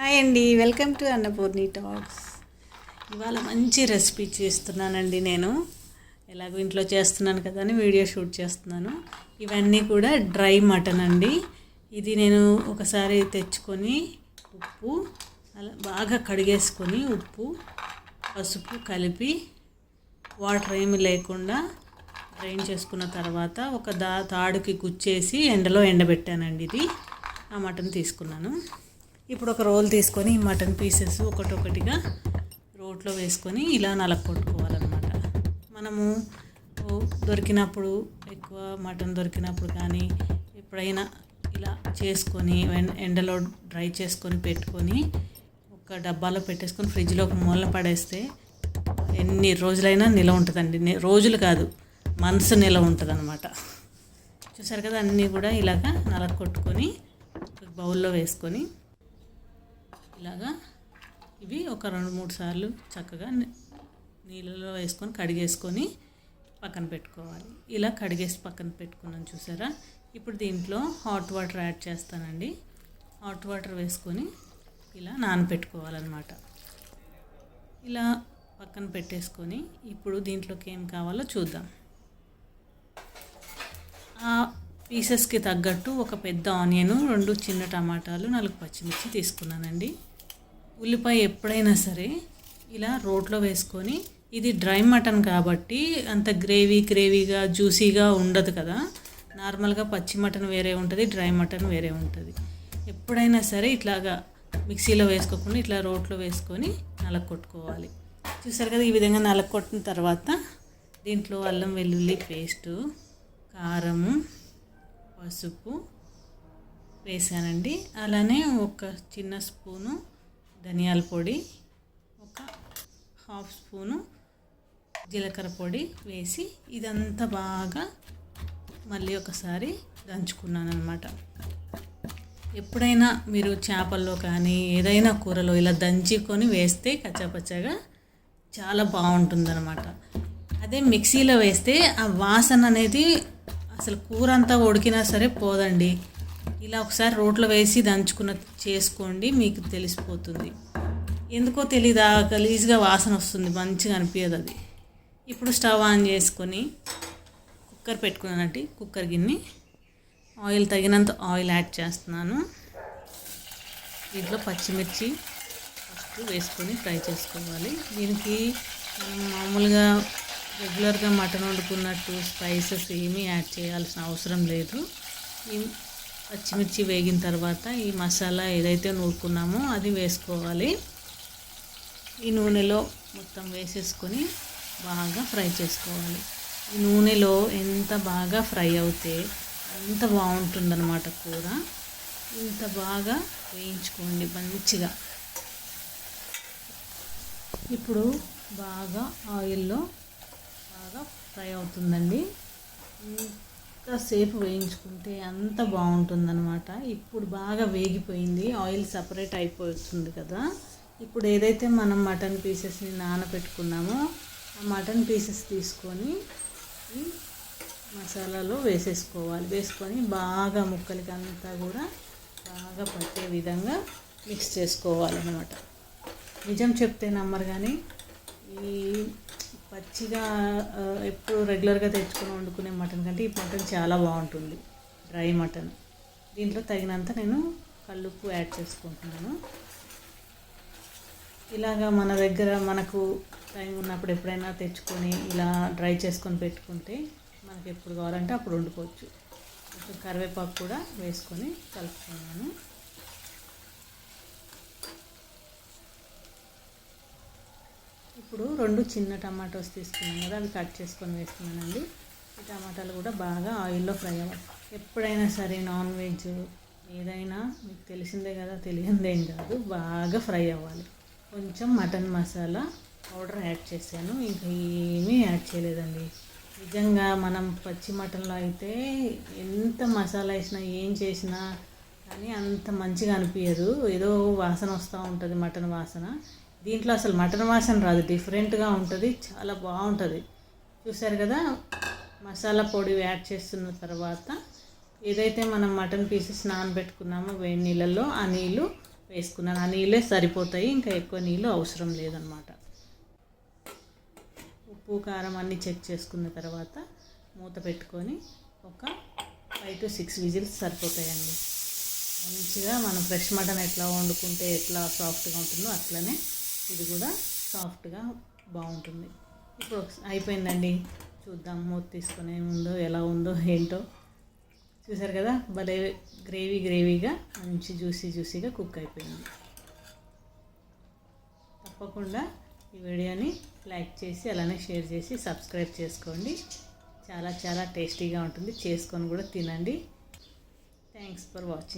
Hi అండి welcome to Annapurni talks. ఇవాళ మంచి రెసిపీ చేస్తున్నానండి నేను. ఎలాగో ఇంట్లో చేస్తున్నాను కదా అని వీడియో షూట్ చేస్తున్నాను. ఇవన్నీ కూడా డ్రై మటన్ అండి. ఇది నేను ఒకసారి తెచ్చుకొని ఉప్పు అలా బాగా కడిగేసుకొని ఉప్పు పసుపు కలిపి వాటర్ ఏమి లేకుండా డ్రైన్ చేసుకున్న తర్వాత ఒక దా తాడుకి గుచ్చేసి ఎండలో ఎండబెట్టానండి ఇది. ఆ మటన్ తీసుకున్నాను. ఇప్పుడు ఒక రోల్ తీసుకొని ఈ మటన్ పీసెస్ ఒకటొకటిగా రోట్లో వేసుకొని ఇలా నలకొట్టుకోవాలన్నమాట మనము దొరికినప్పుడు ఎక్కువ మటన్ దొరికినప్పుడు కానీ ఎప్పుడైనా ఇలా చేసుకొని వెన్- ఎండలో డ్రై చేసుకొని పెట్టుకొని ఒక డబ్బాలో పెట్టేసుకొని ఫ్రిడ్జ్లో ఒక మూల పడేస్తే ఎన్ని రోజులైనా నిలవ ఉంటుందండి. రోజులు కాదు మనసు నిలవ ఉంటుంది అనమాట చూసారు కదా అన్నీ కూడా ఇలాగా నలకొట్టుకొని బౌల్లో వేసుకొని ఇలాగా ఇవి ఒక రెండు మూడు సార్లు చక్కగా నీళ్ళలో వేసుకొని కడిగేసుకొని పక్కన పెట్టుకోవాలి. ఇలా కడిగేసి పక్కన పెట్టుకున్నాను చూసారా? ఇప్పుడు దీంట్లో హాట్ వాటర్ యాడ్ చేస్తానండి. హాట్ వాటర్ వేసుకొని ఇలా నానబెట్టుకోవాలన్నమాట ఇలా పక్కన పెట్టేసుకొని ఇప్పుడు దీంట్లోకి ఏం కావాలో చూద్దాం. ఆ పీసెస్కి తగ్గట్టు ఒక పెద్ద ఆనియన్ రెండు చిన్న టమాటాలు నాలుగు పచ్చిమిర్చి తీసుకున్నానండి. ఉల్లిపాయ ఎప్పుడైనా సరే ఇలా రోట్లో వేసుకొని ఇది డ్రై మటన్ కాబట్టి అంత గ్రేవీ గ్రేవీగా జ్యూసీగా ఉండదు కదా. నార్మల్గా పచ్చి మటన్ వేరే ఉంటుంది డ్రై మటన్ వేరే ఉంటుంది. ఎప్పుడైనా సరే ఇట్లాగా మిక్సీలో వేసుకోకుండా ఇట్లా రోట్లో వేసుకొని నలగొట్టుకోవాలి చూసారు కదా ఈ విధంగా నలగొట్టిన తర్వాత దీంట్లో అల్లం వెల్లుల్లి పేస్టు కారము పసుపు వేసానండి. అలానే ఒక చిన్న స్పూను ధనియాల పొడి ఒక హాఫ్ స్పూను జీలకర్ర పొడి వేసి ఇదంతా బాగా మళ్ళీ ఒకసారి దంచుకున్నాను అనమాట ఎప్పుడైనా మీరు చేపల్లో కానీ ఏదైనా కూరలో ఇలా దంచుకొని వేస్తే కచ్చాపచ్చాగా చాలా బాగుంటుందన్నమాట. అదే మిక్సీలో వేస్తే ఆ వాసన అనేది అసలు కూర అంతా ఉడికినా సరే పోదండి. ఇలా ఒకసారి రోట్లో వేసి దంచుకున్న చేసుకోండి మీకు తెలిసిపోతుంది. ఎందుకో తెలియదు ఆ గలీజ్గా వాసన వస్తుంది మంచిగా అనిపించదు అది. ఇప్పుడు స్టవ్ ఆన్ చేసుకొని కుక్కర్ పెట్టుకున్నానండి కుక్కర్ గిన్నె. ఆయిల్ తగినంత ఆయిల్ యాడ్ చేస్తున్నాను. దీంట్లో పచ్చిమిర్చి ఫస్ట్ వేసుకొని ఫ్రై చేసుకోవాలి. దీనికి మనం మామూలుగా రెగ్యులర్గా మటన్ వండుకున్నట్టు స్పైసెస్ ఏమీ యాడ్ చేయాల్సిన అవసరం లేదు. పచ్చిమిర్చి వేగిన తర్వాత ఈ మసాలా ఏదైతే నూరుకున్నామో అది వేసుకోవాలి. ఈ నూనెలో మొత్తం వేసేసుకొని బాగా ఫ్రై చేసుకోవాలి. ఈ నూనెలో ఎంత బాగా ఫ్రై అవుతే అంత బాగుంటుందన్నమాట కూర. ఇంత బాగా వేయించుకోండి మంచిగా. ఇప్పుడు బాగా ఆయిల్లో బాగా ఫ్రై అవుతుందండి. ఎంతసేపు వేయించుకుంటే అంత బాగుంటుందన్నమాట. ఇప్పుడు బాగా వేగిపోయింది. ఆయిల్ సపరేట్ అయిపోతుంది కదా. ఇప్పుడు ఏదైతే మనం మటన్ పీసెస్ని నానబెట్టుకున్నామో ఆ మటన్ పీసెస్ తీసుకొని మసాలాలో వేసేసుకోవాలి. వేసుకొని బాగా ముక్కలకి అంతా కూడా బాగా పట్టే విధంగా మిక్స్ చేసుకోవాలన్నమాట. నిజం చెప్తే నమ్మరు కానీ ఈ పచ్చిగా ఎప్పుడు రెగ్యులర్గా తెచ్చుకొని వండుకునే మటన్ కంటే ఈ మటన్ చాలా బాగుంటుంది. Dry mutton. దీంట్లో తగినంత నేను కల్లుప్పు యాడ్ చేసుకుంటున్నాను. ఇలాగా మన దగ్గర మనకు టైం ఉన్నప్పుడు ఎప్పుడైనా తెచ్చుకొని ఇలా డ్రై చేసుకొని పెట్టుకుంటే మనకి ఎప్పుడు కావాలంటే అప్పుడు వండుకోవచ్చు. కొంచెం కరివేపాకు కూడా వేసుకొని కలుపుకున్నాను ఇప్పుడు రెండు చిన్న టమాటోస్ తీసుకున్నాం కదా అవి కట్ చేసుకొని వేస్తున్నానండి. ఈ టమాటాలు కూడా బాగా ఆయిల్లో ఫ్రై అవ్వాలి. ఎప్పుడైనా సరే నాన్ వెజ్ ఏదైనా మీకు తెలిసిందే కదా తెలియందేం కాదు బాగా ఫ్రై అవ్వాలి. కొంచెం మటన్ మసాలా పౌడర్ యాడ్ చేశాను ఇంకా ఏమీ యాడ్ చేయలేదండి. నిజంగా మనం పచ్చి మటన్లో అయితే ఎంత మసాలా వేసినా ఏం చేసినా కానీ అంత మంచిగా అనిపించదు ఏదో వాసన వస్తూ ఉంటుంది మటన్ వాసన. దీంట్లో అసలు మటన్ వాసన రాదు డిఫరెంట్గా ఉంటుంది చాలా బాగుంటుంది. చూసారు కదా మసాలా పొడి యాడ్ చేస్తున్న తర్వాత ఏదైతే మనం మటన్ పీసెస్ నానబెట్టుకున్నామో వేడి నీళ్ళల్లో ఆ నీళ్ళు వేసుకున్నాను. ఆ నీళ్ళే సరిపోతాయి ఇంకా ఎక్కువ నీళ్ళు అవసరం లేదనమాట ఉప్పు కారం అన్నీ చెక్ చేసుకున్న తర్వాత మూత పెట్టుకొని ఒక ఫైవ్ టు సిక్స్ విజిల్స్ సరిపోతాయండి. మంచిగా మనం ఫ్రెష్ మటన్ ఎట్లా వండుకుంటే ఎట్లా సాఫ్ట్గా ఉంటుందో అట్లనే ఇది కూడా సాఫ్ట్గా బాగుంటుంది. ఇప్పుడు అయిపోయిందండి. చూద్దాం మూత తీసుకొని ఏముందో ఎలా ఉందో ఏంటో. చూసారు కదా? భలే గ్రేవీ గ్రేవీగా మంచి జ్యూసీ జ్యూసీగా కుక్ అయిపోయింది. తప్పకుండా ఈ వీడియోని లైక్ చేసి అలానే షేర్ చేసి సబ్స్క్రైబ్ చేసుకోండి. చాలా చాలా టేస్టీగా ఉంటుంది. చేసుకొని కూడా తినండి. Thanks for watching.